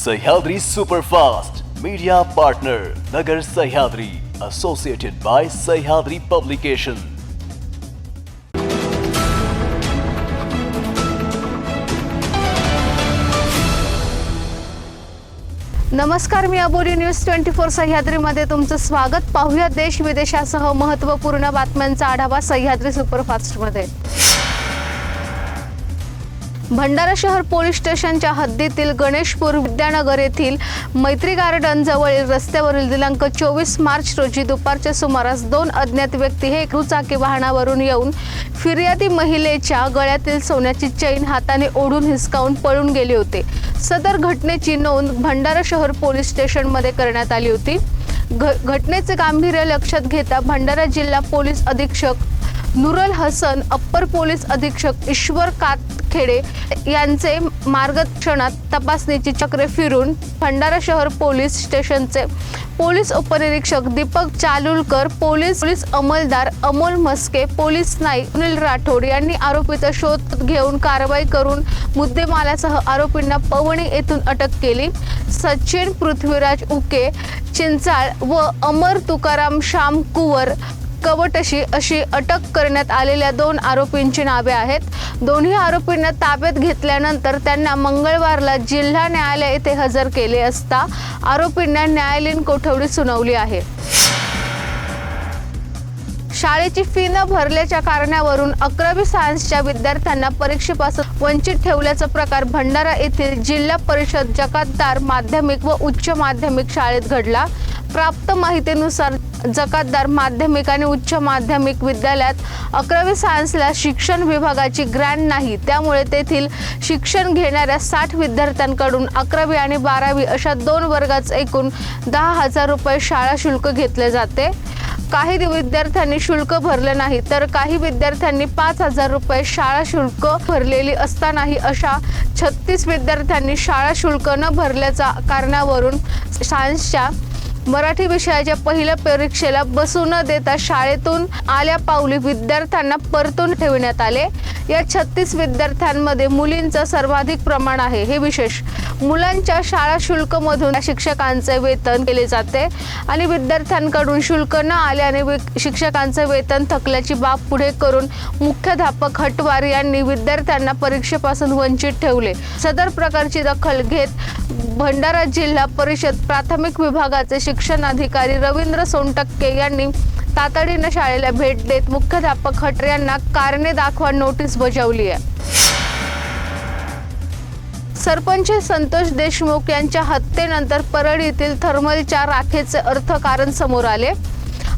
Sahyadri superfast media partner Nagar Sahyadri associated by Sahyadri publication नमस्कार मी Aboli news twenty four सह्याद्रीमध्ये तुमचं स्वागत. पाहूया देश विदेशासह महत्त्वपूर्ण बातम्यांचा आढावा सह्याद्री सुपरफास्टमध्ये. भंडारा शहर पोलीस स्टेशनच्या हद्दीतील गणेशपूर विद्यानगर येथील मैत्री गार्डन जवळील रस्त्यावरील दिनांक चोवीस मार्च रोजी दुपारच्या सुमारास दोन अज्ञात व्यक्ती हे दुचाकी वाहनावरून येऊन फिर्यादी महिलेच्या गळ्यातील सोन्याची चैन हाताने ओढून हिसकावून पळून गेले होते. सदर घटनेची नोंद भंडारा शहर पोलीस स्टेशनमध्ये करण्यात आली होती. घ घटनेचे गांभीर्य लक्षात घेता भंडारा जिल्हा पोलीस अधीक्षक नुरल हसन अप्पर पोलीस अधीक्षक ईश्वर कातखेडे यांचे मार्गदर्शनात तपासणीची चक्रे फिरून भंडारा शहर पोलीस स्टेशनचे पोलीस उपनिरीक्षक दीपक चालुलकर पोलीस पोलीस अंमलदार अमोल म्हस्के पोलीस नाईक सुनील राठोड यांनी आरोपीचा शोध घेऊन कारवाई करून मुद्देमालासह आरोपींना पवणे येथून अटक केली. सचिन पृथ्वीराज उके चिंचाळ व अमर तुकाराम श्याम कुवर कवटशी अशी अटक करण्यात आलेल्या दोन आरोपींची नावे आहेत. दोन्ही आरोपींना ताब्यात घेतल्यानंतर त्यांना मंगळवारला जिल्हा न्यायालय येथे हजर केले असता आरोपींना न्यायालयीन कोठवडी सुनावली आहे. शाळेची फी न भरल्याच्या कारणावरून अकरावी सायन्सच्या विद्यार्थ्यांना परीक्षेपासून वंचित ठेवल्याचा प्रकार भंडारा येथील जिल्हा परिषद जकातदार माध्यमिक व उच्च माध्यमिक शाळेत घडला. प्राप्त माहितीनुसार जकातदार माध्यमिक आणि उच्च माध्यमिक विद्यालयात अकरावी सायन्सला शिक्षण विभागाची ग्रँड नाही. त्यामुळे तेथील शिक्षण घेणाऱ्या साठ विद्यार्थ्यांकडून अकरावी आणि बारावी अशा दोन वर्गात एकूण दहा हजार रुपये शाळा शुल्क घेतले जाते. काही विद्यार्थ्यांनी शुल्क भरले नाही तर काही विद्यार्थ्यांनी पाच हजार रुपये शाळा शुल्क भरलेली असतानाही अशा छत्तीस विद्यार्थ्यांनी शाळा शुल्क न भरल्याच्या कारणावरून सायन्सच्या मराठी विषयाच्या पहिल्या परीक्षेला बसू न देता शाळेतून आल्या पावली विद्यार्थ्यांना परतून ठेवण्यात आले. या छत्तीस विद्यार्थ्यांमध्ये मुलींचं सर्वाधिक प्रमाण आहे. हे विशेष मुलांच्या शाळा शुल्कमधून शिक्षकांचे वेतन केले जाते आणि विद्यार्थ्यांकडून शुल्क न आल्याने शिक्षकांचे वेतन थकल्याची बाब पुढे करून मुख्याध्यापक हटवार यांनी विद्यार्थ्यांना परीक्षेपासून वंचित ठेवले. सदर प्रकारची दखल घेत भंडारा जिल्हा परिषद प्राथमिक विभागाचे शिक्षण अधिकारी रवींद्र सोनटक्के यांनी तातडीनं शाळेला भेट देत मुख्याध्यापक हटरे यांना कारणे दाखवा नोटीस बजावली आहे. सरपंच संतोष देशमुख यांच्या हत्येनंतर परळ येथील थर्मलच्या राखेचे अर्थकारण समोर आले.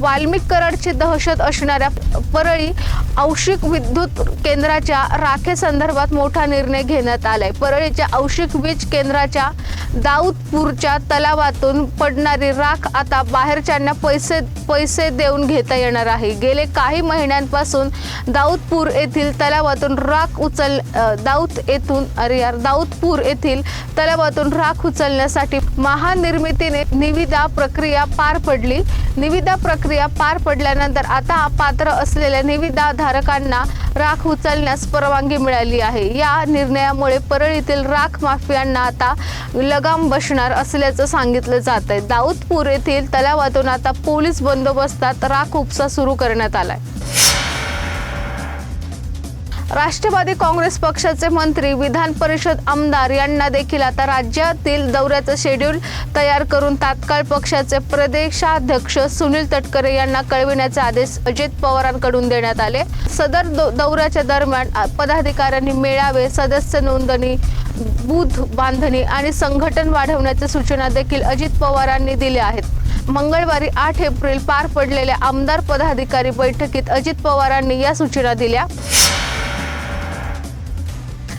वाल्मिक कराडची दहशत असणाऱ्या परळी औषिक विद्युत केंद्राच्या राखेसंदर्भात मोठा निर्णय घेण्यात आलाय. परळीच्या औषिक वीज केंद्राच्या दाऊदपूरच्या तलावातून पडणारी राख आता बाहेरच्यांना पैसे पैसे देऊन घेता येणार आहे. गेले काही महिन्यांपासून दाऊदपूर येथील तलावातून राख उचल दाऊद येथून अरे यार दाऊदपूर येथील तलावातून राख उचलण्यासाठी महानिर्मितीने निविदा प्रक्रिया पार पडली. निविदा प्रक्रिया प्रक्रिया पार पडल्यानंतर आता पात्र असलेल्या निविदा धारकांना राख उचलण्यास परवानगी मिळाली आहे. या निर्णयामुळे परळीतील राख माफियांना आता लगाम बसणार असल्याचं सांगितलं जात आहे. दाऊदपूर येथील तलावातून आता पोलीस बंदोबस्तात राख उपसा सुरू करण्यात आलाय. राष्ट्रवादी काँग्रेस पक्षाचे मंत्री विधान परिषद आमदार यांना देखील आता राज्यातील दौऱ्याचं शेड्यूल तयार करून तात्काळ पक्षाचे प्रदेशाध्यक्ष सुनील तटकरे यांना कळविण्याचे आदेश अजित पवारांकडून देण्यात आले. सदर दौ- दौऱ्याच्या दरम्यान पदाधिकाऱ्यांनी मेळावे सदस्य नोंदणी बूथ बांधणी आणि संघटन वाढवण्याच्या सूचना देखील अजित पवारांनी दिल्या आहेत. मंगळवारी आठ एप्रिल पार पडलेल्या आमदार पदाधिकारी बैठकीत अजित पवारांनी या सूचना दिल्या.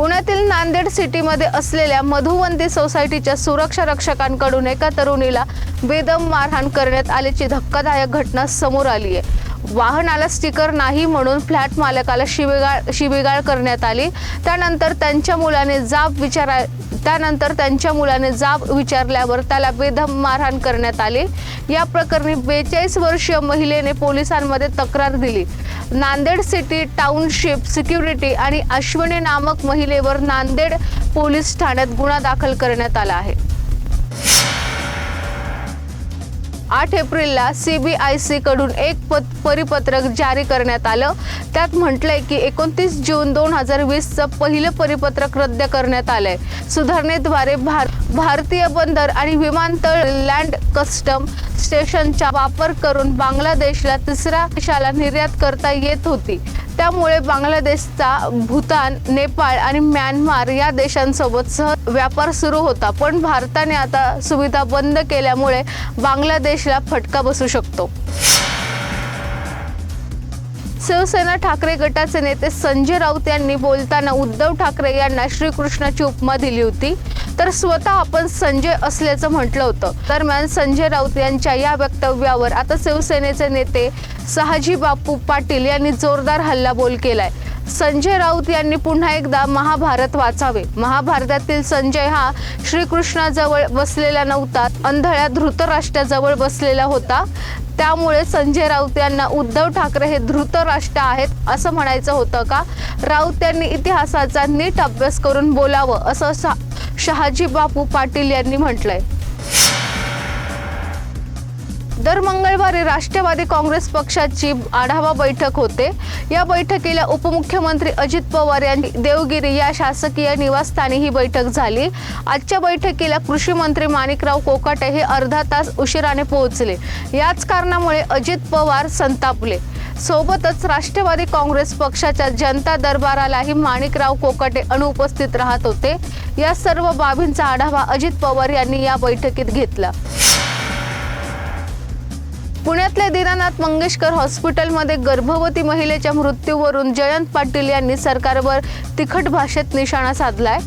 पुण्यातील नांदेड सिटीमध्ये असलेल्या मधुवंती सोसायटीच्या सुरक्षा रक्षकांकडून एका तरुणीला बेदम मारहाण करण्यात आल्याची धक्कादायक घटना समोर आली आहे. वाहनाला स्टिकर नाही म्हणून फ्लॅट मालकाला शिबिगाळ शिबिगाळ करण्यात आली. त्यानंतर त्यांच्या मुलाने जाब विचारा त्यानंतर त्यांच्या मुलाने जाब विचारल्यावर त्याला बेदम मारहाण करण्यात आली. या प्रकरणी बेचाळीस वर्षीय महिलेने पोलिसांमध्ये तक्रार दिली. नांदेड सिटी टाउनशिप सिक्युरिटी आणि अश्विनी नामक महिलेवर नांदेड पोलीस ठाण्यात गुन्हा दाखल करण्यात आला आहे. आठ एप्रिलला सीबीआयसी कडून एक पत परिपत्रक जारी करण्यात आलं. त्यात म्हटलंय की एकोणतीस जून दोन हजार वीसचं पहिलं परिपत्रक रद्द करण्यात आलंय. सुधारणेद्वारे भार भारतीय बंदर आणि विमानतळ लँड कस्टम स्टेशनचा वापर करून बांगलादेशला तिसऱ्या देशाला निर्यात करता येत होती. त्यामुळे बांगलादेशचा भूतान नेपाळ आणि म्यानमार या देशांसोबत सह व्यापार सुरू होता. पण भारताने आता सुविधा बंद केल्यामुळे बांगलादेशला फटका बसू शकतो. शिवसेना ठाकरे गटाचे नेते संजय राऊत यांनी बोलताना उद्धव ठाकरे यांना श्रीकृष्णाची उपमा दिली होती. तर स्वतः आपण संजय असल्याचं म्हटलं होतं. दरम्यान संजय राऊत यांच्या या वक्तव्यावर आता शिवसेनेचे नेते सहाजी बापू पाटील यांनी जोरदार हल्लाबोल केलाय. संजय राऊत यांनी पुन्हा एकदा महाभारत वाचावे. महाभारतातील संजय हा श्रीकृष्णाजवळ बसलेला नव्हता अंधळ्या धृतराष्ट्राजवळ बसलेला होता. त्यामुळे संजय राऊत यांना उद्धव ठाकरे हे धृतराष्ट्र आहेत असं म्हणायचं होतं का? राऊत यांनी इतिहासाचा नीट अभ्यास करून बोलावं असं शहाजी बापू पाटील यांनी म्हटलंय. दर मंगळवारी राष्ट्रवादी काँग्रेस पक्षाची आढावा बैठक होते. या बैठकीला उपमुख्यमंत्री अजित पवार यांनी देवगिरी या शासकीय निवासस्थानी ही बैठक झाली. आजच्या बैठकीला कृषी मंत्री माणिकराव कोकाटे हे अर्धा तास उशिराने पोहोचले. याच कारणामुळे अजित पवार संतापले. सोबतच राष्ट्रवादी काँग्रेस पक्षाच्या जनता दरबारालाही माणिकराव कोकाटे अनुपस्थित राहत होते. या सर्व बाबींचा आढावा अजित पवार यांनी या बैठकीत घेतला. पुण्यातल्या दीनानाथ मंगेशकर हॉस्पिटलमध्ये गर्भवती महिलेच्या मृत्यूवरून जयंत पाटील यांनी सरकारवर तिखट भाषेत निशाणा साधलाय.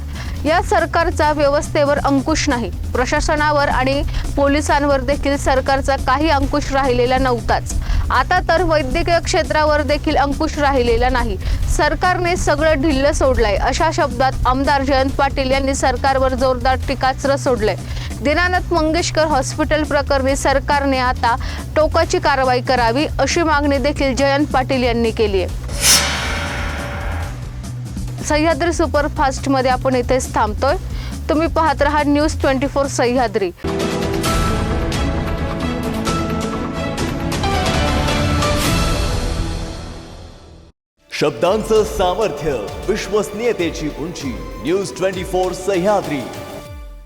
या सरकारचा व्यवस्थेवर अंकुश नाही. प्रशासनावर आणि पोलिसांवर देखील सरकारचा काही अंकुश राहिलेला नव्हताच. आता तर वैद्यकीय क्षेत्रावर देखील अंकुश राहिलेला नाही. सरकारने सगळं ढिल्ल सोडलंय. अशा शब्दात आमदार जयंत पाटील यांनी सरकारवर जोरदार टीकास्त्र सोडलंय. दीनानाथ मंगेशकर हॉस्पिटल प्रकरणी सरकारने आता टोकाची कारवाई करावी अशी मागणी देखील जयंत पाटील यांनी केली आहे. सह्याद्री सुपरफास्टमध्ये आपण इथेच थांबतोय. तुम्ही पाहत राहा न्यूज ट्वेंटी फोर सह्याद्री. शब्दांचं सामर्थ्य विश्वसनीयतेची उंची न्यूज ट्वेंटी फोर सह्याद्री.